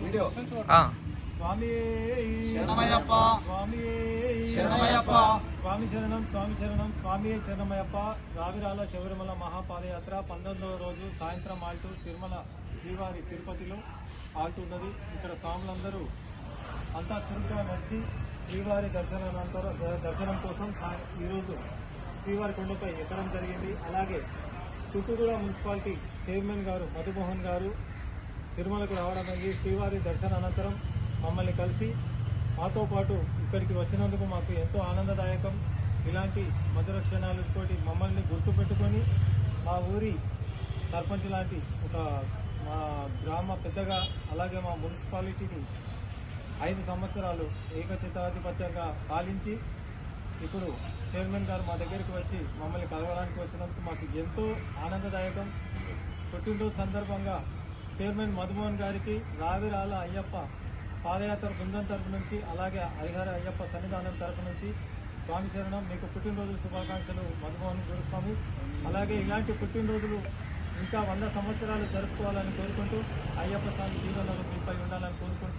Video. ఆ, స్వామి శరణమయ్యప్ప. స్వామి శరణమయ్యప్ప. స్వామి శరణం స్వామి శరణం స్వామి శరణమయ్యప్ప. రావిరాల శబరిమల మహాపాదయాత్ర పంతొమ్మిదవ రోజు సాయంత్రం ఆల్టు తిరుమల శ్రీవారి తిరుపతిలో ఆల్టు ఉన్నది. ఇక్కడ స్వాములందరూ అంతా చురుగ్గా నడిచి శ్రీవారి దర్శనానంతరం దర్శనం కోసం ఈరోజు శ్రీవారి కొండపై ఎక్కడం జరిగింది. అలాగే తుట్టుగూడ మున్సిపాలిటీ చైర్మన్ గారు మధుమోహన్ గారు తిరుమలకు రావడం అనేది శ్రీవారి దర్శన అనంతరం మమ్మల్ని కలిసి మాతో పాటు ఇక్కడికి వచ్చినందుకు మాకు ఎంతో ఆనందదాయకం. ఇలాంటి మధుర క్షణాలతోటి మమ్మల్ని గుర్తుపెట్టుకొని మా ఊరి సర్పంచ్ లాంటి ఒక మా గ్రామ పెద్దగా అలాగే మా మున్సిపాలిటీని ఐదు సంవత్సరాలు ఏకచిత్రాధిపత్యంగా పాలించి ఇప్పుడు చైర్మన్ గారు మా దగ్గరికి వచ్చి మమ్మల్ని కలవడానికి వచ్చినందుకు మాకు ఎంతో ఆనందదాయకం. పుట్టినరోజు సందర్భంగా చైర్మన్ మధుమోహన్ గారికి రావిరాల అయ్యప్ప పాదయాత్ర బృందం తరపు నుంచి అలాగే హరిహర అయ్యప్ప సన్నిధానం తరపు నుంచి స్వామి శరణం. మీకు పుట్టినరోజు శుభాకాంక్షలు మధుమోహన్ గురుస్వామి. అలాగే ఇలాంటి పుట్టినరోజులు ఇంకా వంద సంవత్సరాలు జరుపుకోవాలని కోరుకుంటూ అయ్యప్ప స్వామి దీవెనలు మీపై ఉండాలని కోరుకుంటూ